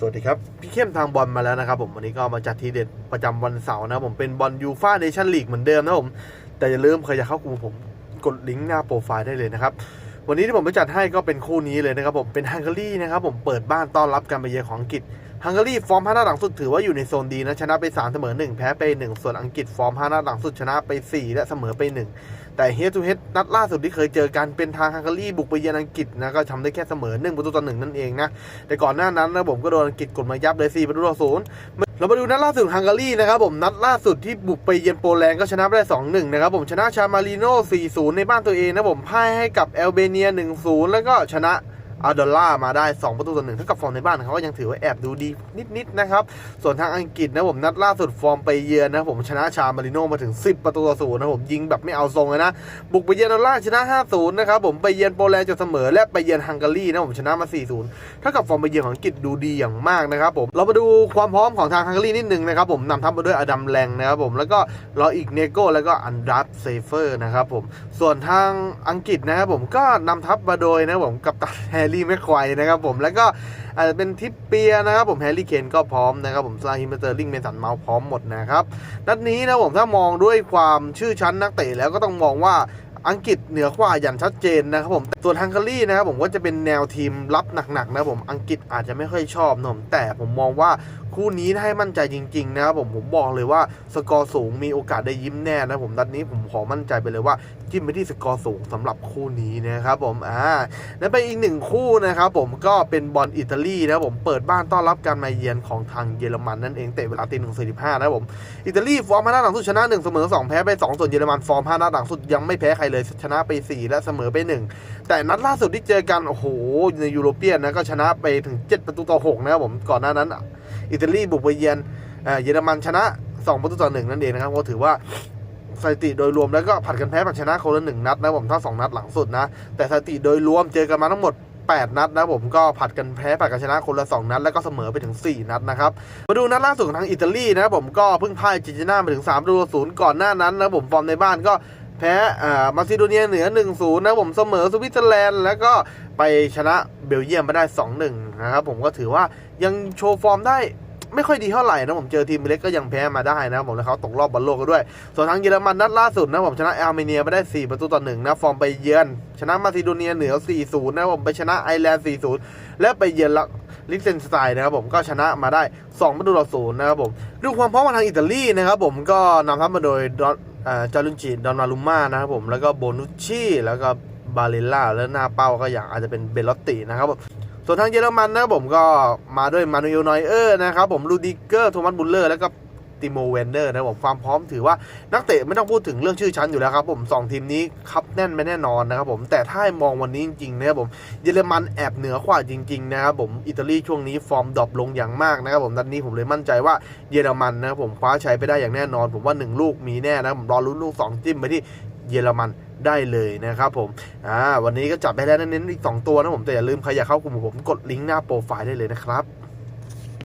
สวัสดีครับ พี่เข้มทางบอลมาแล้วนะครับผมวันนี้ก็มาจัดทีเด็ดประจำวันเสาร์นะผมเป็นบอลยูฟ่าเนชั่นลีกเหมือนเดิมนะครับผมแต่อย่าลืมใครอยากเข้ากลุ่มผมกดลิงก์หน้าโปรไฟล์ได้เลยนะครับวันนี้ที่ผมไปจัดให้ก็เป็นคู่นี้เลยนะครับผมเป็นฮังการีนะครับผมเปิดบ้านต้อนรับการไปเยือนของอังกฤษฮังการีฟอร์มห้านัดหลังสุดถือว่าอยู่ในโซนดีนะชนะไป3เสมอ1แพ้ไป1ส่วนอังกฤษฟอร์มห้านัดหลังสุดชนะไป 4 และเสมอไป1 แต่เฮดทูเฮดนัดล่าสุดที่เคยเจอกันเป็นทางฮังการีบุกไปเยือนอังกฤษนะก็ทำได้แค่เสมอหนึ่งประตูต่อหนึ่งนั่นเองนะ แต่ก่อนหน้านั้นนะผมก็โดนอังกฤษกดมายับเลย4ประตูต่อศูนย์เรามาดูนัดล่าสุดฮังการีนะครับผมนัดล่าสุดที่บุกไปเยือนโปแลนด์ก็ชนะไปได้ 2-1 นะครับผมชนะชามาริโน่4-0 ในบ้านตัวเองนะผมพ่ายให้กับแอลเบเนีย 1-0 แล้วก็ชนะ อาดอลล่ามาได้ 2 ประตูต่อหนึ่งเท่ากับฟอร์มในบ้านเขาก็ยังถือว่าแอบดูดีนิดๆนะครับ ส่วนทางอังกฤษนะผมนัดล่าสุดฟอร์มไปเยือนนะผมชนะชามาริโน่มาถึง 10 ประตูต่อศูนย์นะผมยิงแบบไม่เอาทรงเลยนะ บุกไปเยือนดอลลาร์ชนะ 5-0 นะครับผมไปเยือนโปแลนด์จนเสมอและไปเยือนฮังการีนะผมชนะมา 4-0 เท่ากับฟอร์มไปเยือนของอังกฤษดูดีอย่างมากนะครับผมเรามาดูความพร้อมของทางฮังการีนิดนึงนะครับผมนำทัพมาด้วยอดัมแรงนะครับผมแล้วก็รออีกเนโก้แล้วก็อันดรัสเซเฟอร์นะครับผมส่วนทางอังกฤษนะครับผมก็นำทัพมาโดยนะผมกับตันแฮรรี่แม็กควายนะครับผมแล้วก็อาจจะเป็นทิปเปียนะครับผมแฮร์รี่เคนก็พร้อมนะครับผมซาฮิมเตอร์ลิงเมสันเมาส์พร้อมหมดนะครับนัดนี้นะผมถ้ามองด้วยความชื่อชั้นนักเตะแล้วก็ต้องมองว่า อังกฤษเหนือกว่าอย่างชัดเจนนะครับผมส่วนฮังการีนะครับผมก็จะเป็นแนวทีมรับหนักๆนะครับผมอังกฤษอาจจะไม่ค่อยชอบนะผมแต่ผมมองว่าคู่นี้ให้มั่นใจจริงๆนะครับผมผมบอกเลยว่าสกอร์สูงมีโอกาสได้ยิ้มแน่นะผมนัดนี้ผมขอมั่นใจไปเลยว่าจิ้มไปที่สกอร์สูงสำหรับคู่นี้นะครับผมอ่าและไปอีกหนึ่งคู่นะครับผมก็เป็นบอลอิตาลีนะครับผมเปิดบ้านต้อนรับการมาเยือนของทางเยอรมันนั่นเองเตะเวลาตีหนึ่งสี่สิบห้านะครับผมอิตาลีฟอร์มห้านัดหลังสุดชนะหนึ่งเสมอสองแพ้ไปสองส่วนเยอรมันฟอร์มห้านัดหลังสุดยังไม่แพ้ใครเลยชนะไปสี่และเสมอไปหนึ่งแต่นัดล่าสุดที่เจอกันโอ้โหในยูโรเปียนนะก็ชนะไปถึงเจ็ดประตูต่อหกนะครับผมก่อนหน้านั้น อิตาลีบุกไปเยือนเยอรมันชนะสองประตูต่อหนึ่งนั่นเองนะครับก็ถือว่าสถิติโดยรวมแล้วก็ผัดกันแพ้ผัดชนะคนละหนึ่งนัดนะผมถ้าสองนัดหลังสุดนะ แต่สถิติโดยรวมเจอกันมาทั้งหมด 8 นัดนะผมก็ผัดกันแพ้ผัดกันชนะคนละ 2 นัด แล้วก็เสมอไปถึง 4 นัดนะครับ มาดูนัดล่าสุดของทางอิตาลีนะผมก็เพิ่งพ่ายจิจิน่ามาถึง3ประตูศูนย์ก่อนหน้านั้นนะผมฟอร์มในบ้านก็ แพ้อ่ามาซิโดเนียเหนือ 1-0 นะผมเสมอสวิตเซอร์แลนด์แล้วก็ไปชนะเบลเยียมมาได้ 2-1 นะครับผมก็ถือว่ายังโชว์ฟอร์มได้ไม่ค่อยดีเท่าไหร่นะผมเจอทีมเล็กก็ยังแพ้มาได้นะครับผมแล้วเขาตกรอบบอลโลกก็ด้วย ส่วนทางเยอรมันนัดล่าสุดนะผมชนะอาร์เมเนียไปได้ 4 ประตูต่อหนึ่งนะฟอร์มไปเยือน ชนะมาซิโดเนียเหนือ 4-0 นะผมไปชนะไอร์แลนด์ 4-0 และไปเยือนลิกเซนสไตน์นะครับผมก็ชนะมาได้ 2 ประตูต่อศูนย์นะครับผมดูความพร้อมของทางอิตาลีนะครับผมก็นำทัพมาโดย จารุนจิดอนนารุม่านะครับผมแล้วก็โบนุชชี่แล้วก็บาเลล่าแล้วหน้าเป้าก็อย่างอาจจะเป็นเบลลอตตินะครับผมส่วนทางเยอรมันนะครับผมก็มาด้วยมานูเอลนอยเออร์นะครับผมลูดิเกอร์โทมัสบุลเลอร์แล้วก็ ติโมเวนเดอร์นะครับผมความพร้อมถือว่านักเตะไม่ต้องพูดถึงเรื่องชื่อชั้นอยู่แล้วครับผมสองทีมนี้คับแน่นไปแน่นอนนะครับผมแต่ถ้ามองวันนี้จริงๆนะครับผมเยอรมันแอบเหนือกว่าจริงๆนะครับผมอิตาลีช่วงนี้ฟอร์มดรอปลงอย่างมากนะครับผมนัดนี้ผมเลยมั่นใจว่าเยอรมันนะครับผมคว้าชัยไปได้อย่างแน่นอน ผมว่าหนึ่งลูกมีแน่นะผมรอลุ้นลูกสองจิ้มไปที่เยอรมันได้เลยนะครับผม อ่า วันนี้ก็จับไปแล้วเน้นๆอีก 2 ตัวนะผม แต่อย่าลืมใครอยากเข้ากลุ่มผมกดลิงก์หน้าโปรไฟล์ได้เลยนะครับ